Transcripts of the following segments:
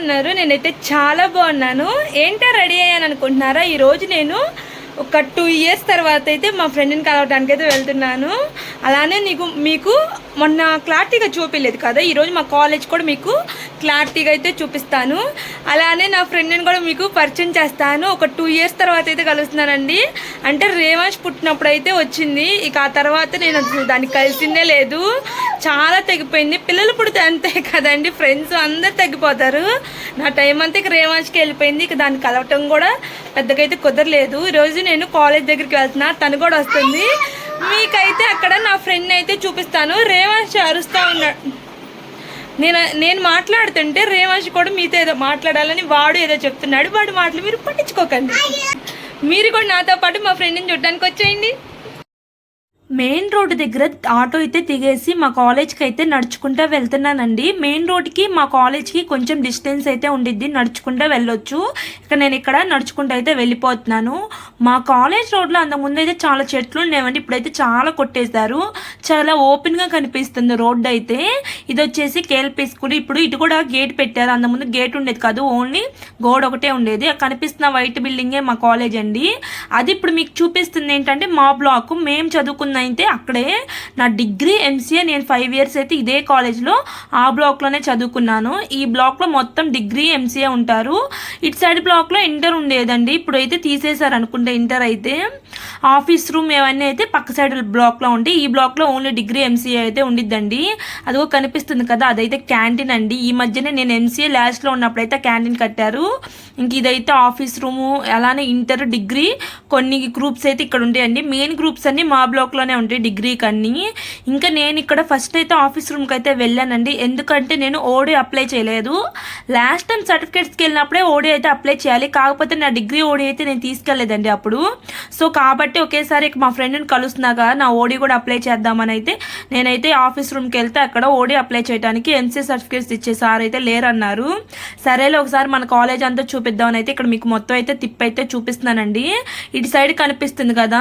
ఉన్నారు నేనైతే చాలా బాగున్నాను. ఏంటో రెడీ అయ్యాను అనుకుంటున్నారా? ఈరోజు నేను ఒక టూ ఇయర్స్ తర్వాత అయితే మా ఫ్రెండ్ని కలవడానికి అయితే వెళ్తున్నాను. అలానే నీకు మీకు మొన్న క్లారిటీగా చూపించలేదు కదా? ఈరోజు మా కాలేజ్ కూడా మీకు క్లారిటీగా అయితే చూపిస్తాను. అలానే నా ఫ్రెండ్ని కూడా మీకు పరిచయం చేస్తాను. ఒక టూ ఇయర్స్ తర్వాత అయితే కలుస్తున్నానండి. అంటే రేవాష్ పుట్టినప్పుడు అయితే వచ్చింది. ఇక ఆ తర్వాత నేను దాన్ని కలిసిందే లేదు. చాలా తెగిపోయింది. పిల్లలు పుడితే అంతే కదండి ఫ్రెండ్స్ అందరు తగ్గిపోతారు నా టైం అంతా ఇక రేవాష్కి వెళ్ళిపోయింది. ఇక దాన్ని కలవటం కూడా పెద్దగా అయితే కుదరలేదు. ఈరోజు నేను కాలేజ్ దగ్గరికి వెళ్తున్నా. తను కూడా వస్తుంది. మీకైతే అక్కడ నా ఫ్రెండ్ అయితే చూపిస్తాను. రేవాష్ అరుస్తూ ఉన్నాడు. నేను నేను మాట్లాడుతుంటే రేవాష్ కూడా మీతో ఏదో మాట్లాడాలని వాడు ఏదో చెప్తున్నాడు. వాడు మాటలు మీరు పట్టించుకోకండి. మీరు కూడా నాతో పాటు మా ఫ్రెండ్ని చూడడానికి వచ్చేయండి. మెయిన్ రోడ్ దగ్గర ఆటో అయితే దిగేసి మా కాలేజ్కి అయితే నడుచుకుంటూ వెళ్తున్నానండి. మెయిన్ రోడ్కి మా కాలేజ్కి కొంచెం డిస్టెన్స్ అయితే ఉండిద్ది. నడుచుకుంటూ వెళ్ళొచ్చు. ఇక నేను ఇక్కడ నడుచుకుంటూ అయితే వెళ్ళిపోతున్నాను. మా కాలేజ్ రోడ్లో అంత అయితే చాలా చెట్లు ఉండేవండి ఇప్పుడైతే చాలా కొట్టేశారు. చాలా ఓపెన్గా కనిపిస్తుంది రోడ్డు అయితే. ఇది వచ్చేసి కేఎల్పీ స్కూల్. ఇప్పుడు ఇటు కూడా గేట్ పెట్టారు. అంత ముందు గేట్ ఉండేది కాదు ఓన్లీ గోడ ఒకటే ఉండేది. కనిపిస్తున్న వైట్ బిల్డింగే మా కాలేజ్ అండి. అది ఇప్పుడు మీకు చూపిస్తుంది ఏంటంటే మా బ్లాక్. మేము చదువుకున్న అయితే అక్కడే. నా డిగ్రీ ఎంసీఏ నేను ఫైవ్ ఇయర్స్ అయితే ఇదే కాలేజ్లో ఆ బ్లాక్లోనే చదువుకున్నాను. ఈ బ్లాక్లో మొత్తం డిగ్రీ ఎంసీఏ ఉంటారు. ఇటు సైడ్ బ్లాక్లో ఇంటర్ ఉండేదండి. ఇప్పుడు అయితే తీసేశారు అనుకుంటే ఇంటర్ అయితే ఆఫీస్ రూమ్ ఇవన్నీ అయితే పక్క సైడ్ బ్లాక్లో ఉంటాయి. ఈ బ్లాక్లో ఓన్లీ డిగ్రీ ఎంసీఏ అయితే ఉండిద్దండి. అదిగో కనిపిస్తుంది కదా అదైతే క్యాంటీన్ అండి. ఈ మధ్యనే నేను ఎంసీఏ లాస్ట్లో ఉన్నప్పుడైతే క్యాంటీన్ కట్టారు. ఇంక ఇదైతే ఆఫీస్ రూము అలానే ఇంటర్ డిగ్రీ కొన్ని గ్రూప్స్ అయితే ఇక్కడ ఉంటాయండి. మెయిన్ గ్రూప్స్ అన్ని మా బ్లాక్లోనే ఉంటాయి డిగ్రీకి కన్నీ. ఇంకా నేను ఇక్కడ ఫస్ట్ అయితే ఆఫీస్ రూమ్కి అయితే వెళ్ళానండి. ఎందుకంటే నేను ఓడి అప్లై చేయలేదు. లాస్ట్ టైం సర్టిఫికేట్స్కి వెళ్ళినప్పుడే ఓడి అయితే అప్లై చేయాలి. కాకపోతే నా డిగ్రీ ఓడి అయితే నేను తీసుకెళ్ళలేదండి అప్పుడు సో కాబట్టి ఒకేసారి మా ఫ్రెండ్ని కలుస్తున్నాగా నా ఓడి కూడా అప్లై చేద్దామని అయితే నేనైతే ఆఫీస్ రూమ్కి వెళ్తే అక్కడ ఓడి అప్లై చేయడానికి ఎంసీ సర్టిఫికేట్స్ ఇచ్చే సార్ అయితే లేరన్నారు. సరేలే ఒకసారి మన కాలేజ్ అంతా చూపిద్దామని అయితే ఇక్కడ మీకు మొత్తం అయితే తిప్పి అయితే చూపిస్తున్నానండి. ఇటు సైడ్ కనిపిస్తుంది కదా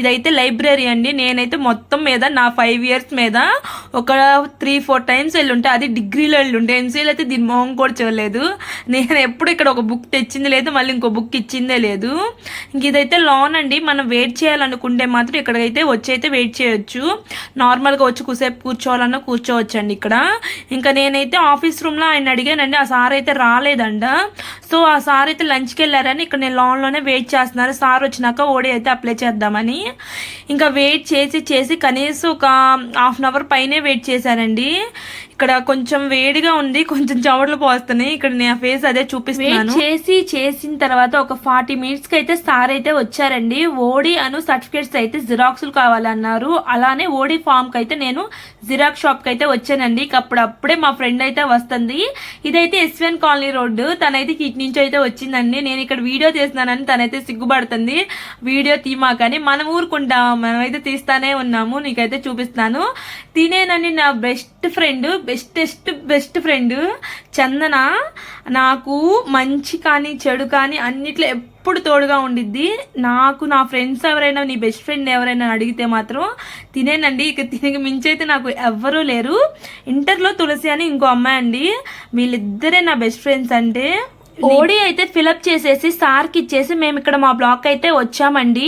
ఇదైతే లైబ్రరీ అండి. నేనైతే మొత్తం మీద నా ఫైవ్ ఇయర్స్ మీద ఒక త్రీ ఫోర్ టైమ్స్ వెళ్ళుంటే అది డిగ్రీలో వెళ్ళుంటే ఎంసీలో అయితే దీని మొహం కూడా చూడలేదు. నేను ఎప్పుడు ఇక్కడ ఒక బుక్ తెచ్చింది లేదు మళ్ళీ ఇంకో బుక్ ఇచ్చిందే లేదు. ఇంక ఇదైతే లాన్ అండి. మనం వెయిట్ చేయాలనుకుంటే మాత్రం ఇక్కడికైతే వచ్చి అయితే వెయిట్ చేయొచ్చు. నార్మల్గా వచ్చి కూసేపు కూర్చోవాలన్నా కూర్చోవచ్చు అండి ఇక్కడ. ఇంకా నేనైతే ఆఫీస్ రూమ్లో ఆయన అడిగానండి. ఆ సార్ అయితే రాలేదంట. సో ఆ సార్ అయితే లంచ్కి వెళ్ళారని ఇక్కడ నేను లాన్లోనే వెయిట్ చేస్తున్నారు సార్ వచ్చినాక ఓడి అయితే అప్లై చేద్దామని. ఇంకా వెయిట్ చేసి చేసి కనీసం ఒక హాఫ్ అన్ అవర్ పైనే వెయిట్ చేశానండి. ఇక్కడ కొంచెం వేడిగా ఉంది. కొంచెం చెమటలు పోస్తున్నాయి. ఇక్కడ నా ఫేస్ అదే చూపిస్తున్నాను. చేసి చేసిన తర్వాత ఒక ఫార్టీ మినిట్స్కి అయితే సార్ అయితే వచ్చారండి ఓడి అను సర్టిఫికేట్స్ అయితే జిరాక్స్లు కావాలన్నారు. అలానే ఓడి ఫామ్కి అయితే నేను జిరాక్స్ షాప్కి అయితే వచ్చానండి. అప్పుడప్పుడే మా ఫ్రెండ్ అయితే వస్తుంది. ఇదైతే ఎస్వెన్ కాలనీ రోడ్డు. తనైతే ఇటు నుంచి అయితే వచ్చిందండి. నేను ఇక్కడ వీడియో తీస్తున్నానని తనైతే సిగ్గుపడుతుంది. వీడియో తీమాకని మనం ఊరుకుంటాం. మనమైతే తీస్తానే ఉన్నాము. నీకైతే చూపిస్తాను తినేనని నా best friend bestest best friend Chandana నాకు మంచి కానీ చెడు కానీ అన్నిట్లో ఎప్పుడు తోడుగా ఉండిద్ది. నాకు నా ఫ్రెండ్స్ ఎవరైనా నీ బెస్ట్ ఫ్రెండ్ ఎవరైనా అడిగితే మాత్రం తినేనండి. ఇక తినకి మించైతే నాకు ఎవ్వరూ లేరు. ఇంటర్లో తులసి అని ఇంకో అమ్మాయి అండి. వీళ్ళిద్దరే నా బెస్ట్ ఫ్రెండ్స్ అంటే ఓడి అయితే ఫిలప్ చేసేసి సార్కి ఇచ్చేసి మేము ఇక్కడ మా బ్లాక్ అయితే వచ్చామండి.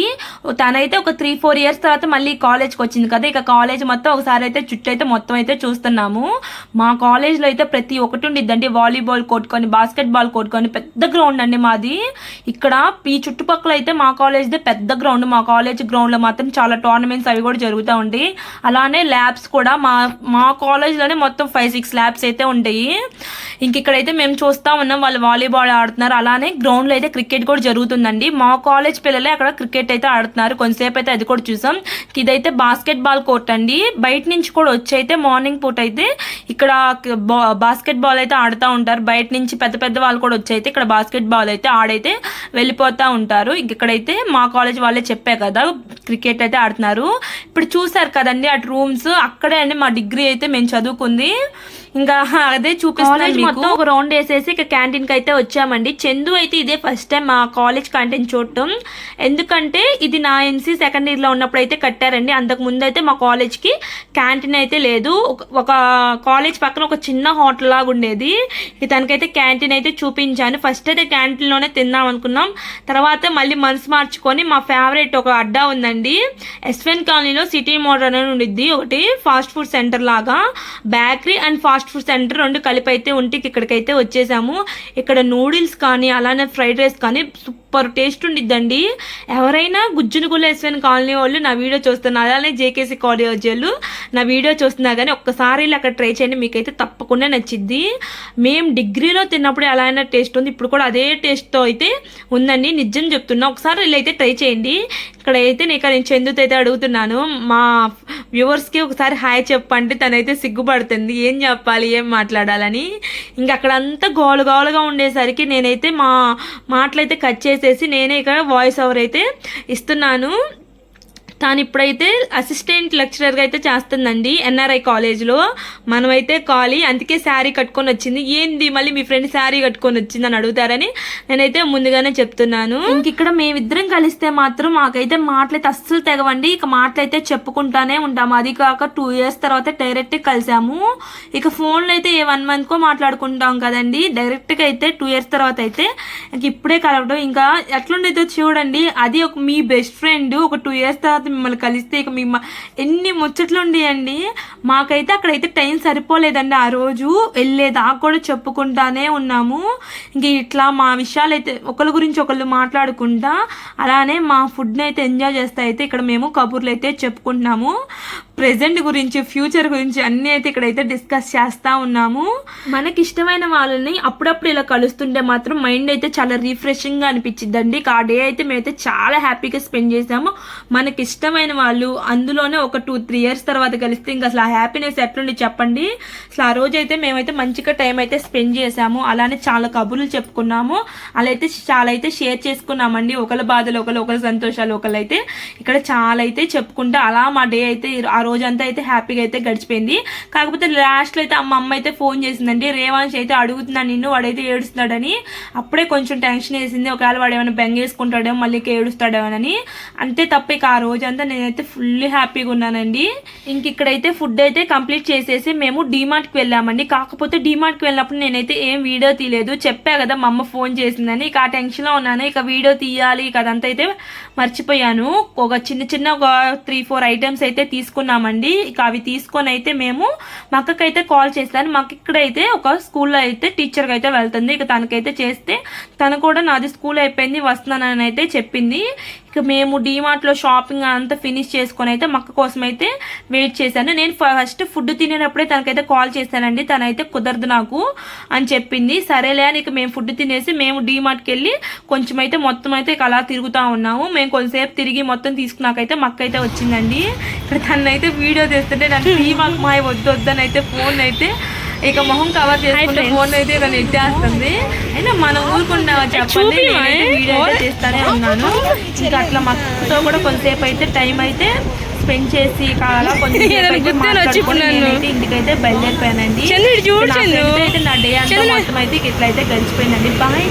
తనైతే ఒక త్రీ ఫోర్ ఇయర్స్ తర్వాత మళ్ళీ కాలేజ్కి వచ్చింది కదా. ఇక కాలేజ్ మొత్తం ఒకసారి అయితే చుట్టూ అయితే మొత్తం అయితే చూస్తున్నాము. మా కాలేజ్లో అయితే ప్రతి ఒక్కటి ఉండిద్దండి. వాలీబాల్ కొట్టుకొని బాస్కెట్ బాల్ కొట్టుకొని పెద్ద గ్రౌండ్ అండి మాది. ఇక్కడ ఈ చుట్టుపక్కల అయితే మా కాలేజ్దే పెద్ద గ్రౌండ్ మా కాలేజ్ గ్రౌండ్లో మాత్రం చాలా టోర్నమెంట్స్ అవి కూడా జరుగుతూ ఉంటాయి అలానే ల్యాబ్స్ కూడా మా మా కాలేజ్లోనే మొత్తం ఫైవ్ సిక్స్ ల్యాబ్స్ అయితే ఉంటాయి. ఇంక ఇక్కడైతే మేము చూస్తా ఉన్నాం. వాళ్ళు వాలీబాల్ ఆడుతున్నారు. అలానే గ్రౌండ్లో అయితే క్రికెట్ కూడా జరుగుతుందండి. మా కాలేజ్ పిల్లలే అక్కడ క్రికెట్ అయితే ఆడుతున్నారు. కొంతసేపు అయితే అది కూడా చూసాం. ఇదైతే బాస్కెట్ బాల్ కోర్ట్ అండి. బయట నుంచి కూడా వచ్చి అయితే మార్నింగ్ పూట అయితే ఇక్కడ బాస్కెట్ బాల్ అయితే ఆడుతూ ఉంటారు. బయట నుంచి పెద్ద పెద్ద వాళ్ళు కూడా వచ్చి అయితే ఇక్కడ బాస్కెట్ బాల్ అయితే ఆడైతే వెళ్ళిపోతూ ఉంటారు. ఇక్కడైతే మా కాలేజ్ వాళ్ళే చెప్పే కదా క్రికెట్ అయితే ఆడుతున్నారు. ఇప్పుడు చూసారు కదండి అటు రూమ్స్ అక్కడే అండి మా డిగ్రీ అయితే మేము చదువుకుంది. ఇంకా అదే చూపిస్తున్నాను. మొత్తం ఒక రౌండ్ వేసేసి ఇక క్యాంటీన్కి అయితే వచ్చామండి. చందు అయితే ఇదే ఫస్ట్ టైం మా కాలేజ్ క్యాంటీన్ చూడటం. ఎందుకంటే ఇది నా ఎన్సీ సెకండ్ ఇయర్లో ఉన్నప్పుడు అయితే కట్టారండి. అంతకు ముందు అయితే మా కాలేజ్కి క్యాంటీన్ అయితే లేదు. ఒక- కాలేజ్ పక్కన ఒక చిన్న హోటల్ లాగా ఉండేది. ఇక తనకైతే క్యాంటీన్ అయితే చూపించాను. ఫస్ట్ అయితే క్యాంటీన్లోనే తిందాం అనుకున్నాం. తర్వాత మళ్ళీ మనసు మార్చుకొని మా ఫేవరెట్ ఒక అడ్డా ఉందండి. ఎస్వెన్ కాలనీలో సిటీ మోడల్ అని ఉండిద్ది. ఒకటి ఫాస్ట్ ఫుడ్ సెంటర్ లాగా. Bakery and fast food centre రెండు కలిపి అయితే ఉంటే ఇక్కడికైతే వచ్చేసాము. ఇక్కడ నూడిల్స్ కానీ అలానే ఫ్రైడ్ రైస్ కానీ సూపర్ టేస్ట్ ఉండిద్దండి. ఎవరైనా గుజ్జునుగుల ఎస్వెన్ కాలనీ వాళ్ళు నా వీడియో చూస్తున్నారు. అలానే జేకేసీ కాలేజ్ వాళ్ళు నా వీడియో చూస్తున్నా కానీ ఒక్కసారి వెళ్ళి అక్కడ ట్రై చేయండి మీకైతే తప్పకుండా నచ్చిద్ది. మేము డిగ్రీలో తిన్నప్పుడు ఎలా అయినా టేస్ట్ ఉంది. ఇప్పుడు కూడా అదే టేస్ట్తో అయితే ఉందండి. నిజం చెప్తున్నా ఒకసారి వెళ్ళి అయితే ట్రై చేయండి. ఇక్కడ అయితే నేను ఇక్కడ నేను చందుతో అయితే అడుగుతున్నాను. మా వ్యూవర్స్కి ఒకసారి హాయ్ చెప్పంటే తనైతే సిగ్గుపడుతుంది. ఏం చెప్పాలి ఏం మాట్లాడాలని. ఇంకా అక్కడ అంతా గోలు గోలుగా ఉండేసరికి నేనైతే మా మాటలైతే కట్ చేసి చేసేసి నేనే ఇక్కడ వాయిస్ ఓవర్ అయితే ఇస్తున్నాను. తాను ఇప్పుడైతే అసిస్టెంట్ లెక్చరర్గా అయితే చేస్తుందండి ఎన్ఆర్ఐ కాలేజ్లో మనమైతే కాలి అందుకే శారీ కట్టుకొని వచ్చింది. ఏంది మళ్ళీ మీ ఫ్రెండ్ శారీ కట్టుకొని వచ్చిందని అడుగుతారని నేనైతే ముందుగానే చెప్తున్నాను. ఇంక ఇక్కడ మేమిద్దరం కలిస్తే మాత్రం మాకైతే మాటలైతే అస్సలు తెగవండి. ఇక మాటలైతే చెప్పుకుంటానే ఉంటాము. అది కాక టూ ఇయర్స్ తర్వాత డైరెక్ట్ కలిసాము. ఇక ఫోన్లో అయితే ఏ వన్ మంత్కో మాట్లాడుకుంటాం కదండి. డైరెక్ట్గా అయితే టూ ఇయర్స్ తర్వాత అయితే ఇంక ఇప్పుడే కలవడం. ఇంకా ఎట్లుండేదో చూడండి. అది ఒక మీ బెస్ట్ ఫ్రెండ్ ఒక టూ ఇయర్స్ తర్వాత మిమ్మల్ని కలిస్తే ఇక మీ ఎన్ని ముచ్చట్లు ఉండేయండి. మాకైతే అక్కడైతే టైం సరిపోలేదండి. ఆ రోజు వెళ్ళేదాకా కూడా చెప్పుకుంటానే ఉన్నాము. ఇంక ఇట్లా మా విషయాలు అయితే ఒకరి గురించి ఒకళ్ళు మాట్లాడుకుంటా అలానే మా ఫుడ్ని అయితే ఎంజాయ్ చేస్తా అయితే ఇక్కడ మేము కబుర్లు అయితే చెప్పుకుంటున్నాము. ప్రజెంట్ గురించి ఫ్యూచర్ గురించి అన్నీ అయితే ఇక్కడైతే డిస్కస్ చేస్తూ ఉన్నాము. మనకి ఇష్టమైన వాళ్ళని అప్పుడప్పుడు ఇలా కలుస్తుంటే మాత్రం మైండ్ అయితే చాలా రిఫ్రెషింగ్గా అనిపించిద్దండి. ఆ డే అయితే మేమైతే చాలా హ్యాపీగా స్పెండ్ చేసాము. మనకి ఇష్టమైన వాళ్ళు అందులోనే ఒక టూ త్రీ ఇయర్స్ తర్వాత కలిస్తే ఇంకా అసలు హ్యాపీనెస్ ఎట్లుండి చెప్పండి? అసలు ఆ రోజు అయితే మేమైతే మంచిగా టైం అయితే స్పెండ్ చేసాము. అలానే చాలా కబుర్లు చెప్పుకున్నాము. అలా అయితే చాలా అయితే షేర్ చేసుకున్నామండి. ఒకళ్ళ బాధలు ఒకళ్ళు ఒకళ్ళ సంతోషాలు ఒకళ్ళైతే అయితే ఇక్కడ చాలా అయితే చెప్పుకుంటా అలా మా డే అయితే ఆ రోజంతా అయితే హ్యాపీగా అయితే గడిచిపోయింది. కాకపోతే లాస్ట్లో అయితే అమ్మ అమ్మ అయితే ఫోన్ చేసిందండి. రేవాంశ్ అయితే అడుగుతున్నాను నిన్ను వాడైతే ఏడుస్తున్నాడని. అప్పుడే కొంచెం టెన్షన్ వేసింది. ఒకవేళ వాడు ఏమైనా బెంగేసుకుంటాడేమో మళ్ళీ ఏడుస్తాడేమోనని. అంతే తప్ప ఇక ఆ రోజంతా నేనైతే ఫుల్ హ్యాపీగా ఉన్నానండి. ఇంక ఇక్కడైతే ఫుడ్ అయితే కంప్లీట్ చేసేసి మేము డీమార్ట్కి వెళ్ళామండి. కాకపోతే డీమార్ట్కి వెళ్ళినప్పుడు నేనైతే ఏం వీడియో తీయలేదు. చెప్పా కదా మా అమ్మ ఫోన్ చేసిందని. ఇక ఆ టెన్షన్లో ఉన్నాను. ఇక వీడియో తీయాలి. ఇక అదంతా అయితే మర్చిపోయాను. ఒక చిన్న చిన్న ఒక త్రీ ఫోర్ ఐటమ్స్ అయితే తీసుకున్నామండి. ఇక అవి తీసుకొని అయితే మేము మా అక్కకైతే కాల్ చేస్తాను మాకు ఇక్కడైతే ఒక స్కూల్లో అయితే టీచర్కి అయితే వెళ్తుంది. ఇక తనకైతే చేస్తే తను కూడా నాది స్కూల్ అయిపోయింది. వస్తున్నానని అయితే చెప్పింది. ఇక మేము డీమార్ట్లో షాపింగ్ అంతా ఫినిష్ చేసుకొని అయితే మక్క కోసం అయితే వెయిట్ చేశాను. నేను ఫస్ట్ ఫుడ్ తినేటప్పుడే తనకైతే కాల్ చేశానండి. తనైతే కుదరదు నాకు అని చెప్పింది. సరేలే అని ఇక మేము ఫుడ్ తినేసి మేము డీమార్ట్కి వెళ్ళి కొంచెం అయితే మొత్తం అయితే ఇక అలా తిరుగుతూ ఉన్నాము. మేము కొంతసేపు తిరిగి మొత్తం తీసుకున్నాకైతే మక్క అయితే వచ్చిందండి. ఇక్కడ తనైతే వీడియో తీస్తుంటే నాకు డీమార్ట్ మాయ వద్దు వద్దని అయితే ఫోన్ అయితే ఇక మొహం కవర్ చేసుకుంటే ఫోన్ అయితే ఇక నెట్టేస్తుంది అయినా మనం ఊరుకున్నా చెప్పండి. వీడియో అయితే చేస్తానే ఉన్నాను. ఇంకా అట్లా మక్కతో కూడా కొంతసేపు అయితే టైం అయితే స్పెండ్ చేసి అలా కొంచెం. ఇంటికైతే బయలుదేరిపోయానండి చంద్రుడు చూడు నా డే అంతా. మొత్తం అయితే ఇట్లా అయితే గడిచిపోయిందండి బాయ్